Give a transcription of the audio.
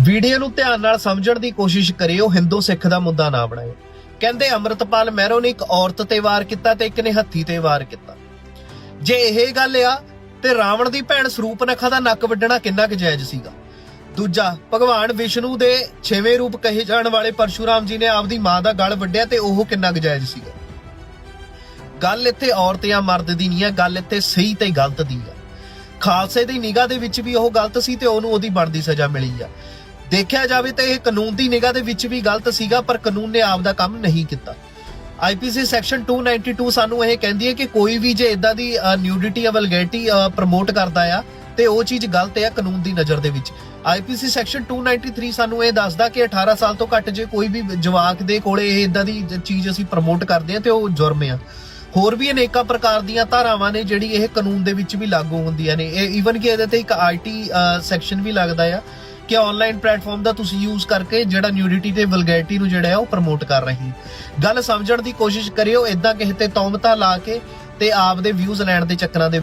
Video ਨੂੰ ਧਿਆਨ ਨਾਲ ਸਮਝਣ ਦੀ ਕੋਸ਼ਿਸ਼ ਕਰਿਓ, ਹਿੰਦੂ ਸਿੱਖ ਦਾ ਮੁੱਦਾ ਨਾ ਬਣਾਇਓ। ਕਹਿੰਦੇ ਅੰਮ੍ਰਿਤਪਾਲ ਮਹਿਰੋ ਨੇ ਇੱਕ ਔਰਤ ਤੇ ਵਾਰ ਕੀਤਾ ਤੇ ਇੱਕ ਨੇ ਹੱਥੀ ਤੇ ਵਾਰ ਕੀਤਾ। ਜੇ ਇਹ ਗੱਲ ਆ, ਤੇ ਰਾਵਣ ਦੀ ਭੈਣ ਸਰੂਪਨਖਾ ਦਾ ਨੱਕ ਵੱਢਣਾ ਕਿੰਨਾ ਕੁ ਜਾਇਜ਼ ਸੀਗਾ? ਦੂਜਾ, ਭਗਵਾਨ ਵਿਸ਼ਨੂੰ ਦੇ ਛੇਵੇਂ ਰੂਪ ਕਹੇ ਜਾਣ ਵਾਲੇ ਪਰਸ਼ੂਰਾਮ ਜੀ ਨੇ ਆਪਦੀ ਮਾਂ ਦਾ ਗਲ ਵੱਢਿਆ ਤੇ ਉਹ ਕਿੰਨਾ ਕੁ ਜਾਇਜ਼ ਸੀਗਾ? ਗੱਲ ਇੱਥੇ ਔਰਤ ਜਾਂ ਮਰਦ ਦੀ ਨਹੀਂ ਆ, ਗੱਲ ਇੱਥੇ ਸਹੀ ਤੇ ਗਲਤ ਦੀ ਆ। ਖਾਲਸੇ ਦੀ ਨਿਗਾਹ ਦੇ ਵਿੱਚ ਵੀ ਉਹ ਗਲਤ ਸੀ ਤੇ ਉਹਨੂੰ ਉਹਦੀ ਬਣਦੀ ਸਜ਼ਾ ਮਿਲੀ ਆ। ਦੇਖਿਆ ਜਾਵੇ ਤਾਂ ਇਹ ਕਾਨੂੰਨ ਦੀ ਨਿਗਾਹ ਦੇ ਵਿੱਚ ਵੀ ਗਲਤ ਸੀਗਾ, ਪਰ ਕਾਨੂੰਨ ਨੇ ਆਪ ਦਾ ਕੰਮ ਨਹੀਂ ਕੀਤਾ। ਆਈਪੀਸੀ ਸੈਕਸ਼ਨ 292 ਸਾਨੂੰ ਇਹ ਕਹਿੰਦੀ ਹੈ ਕਿ ਕੋਈ ਵੀ ਜੇ ਇਦਾਂ ਦੀ ਨਿਊਡਿਟੀ ਜਾਂ ਵਲਗੈਰਿਟੀ ਪ੍ਰਮੋਟ ਕਰਦਾ ਆ, ਤੇ ਉਹ ਚੀਜ਼ ਗਲਤ ਹੈ ਕਾਨੂੰਨ ਦੀ ਨਜ਼ਰ ਦੇ ਵਿੱਚ। ਆਈਪੀਸੀ ਸੈਕਸ਼ਨ 293 ਸਾਨੂੰ ਇਹ ਦੱਸਦਾ ਕਿ 18 ਸਾਲ ਤੋਂ ਘੱਟ ਜੇ ਕੋਈ ਵੀ ਜਵਾਕ ਦੇ ਕੋਲੇ ਇਹ ਇਦਾਂ ਦੀ ਚੀਜ਼ ਅਸੀਂ ਪ੍ਰਮੋਟ ਕਰਦੇ ਆ ਤੇ ਉਹ ਜੁਰਮ ਆ। ਹੋਰ ਵੀ ਅਨੇਕਾਂ ਪ੍ਰਕਾਰ ਦੀਆਂ ਧਾਰਾਵਾਂ ਨੇ ਜਿਹੜੀ ਇਹ ਕਾਨੂੰਨ ਦੇ ਵਿੱਚ ਵੀ ਲਾਗੂ ਹੁੰਦੀਆਂ ਨੇ। ਇਹ ਈਵਨ ਕਿ ਇਹਦੇ ਤੇ ਇੱਕ ਆਈਟੀ ਸੈਕਸ਼ਨ ਵੀ ਲੱਗਦਾ ਆ। ਕਿ ਆਨਲਾਈਨ ਪਲੇਟਫਾਰਮ ਦਾ ਤੁਸੀਂ ਯੂਜ਼ ਕਰਕੇ ਜਿਹੜਾ ਨਿਊਡਿਟੀ ਤੇ ਵਲਗੈਰਿਟੀ ਨੂੰ ਜਿਹੜਾ ਹੈ ਉਹ ਪ੍ਰਮੋਟ ਕਰ ਰਹੀ ਗੱਲ ਸਮਝਣ ਦੀ ਕੋਸ਼ਿਸ਼ ਕਰਿਓ ਇਦਾਂ ਕਿਸੇ ਤੇ ਤੌਮਤਾ ਲਾ ਕੇ ਤੇ ਆਪ ਦੇ ਵਿਊਜ਼ ਲੈਣ ਦੇ ਚੱਕਰਾਂ ਦੇ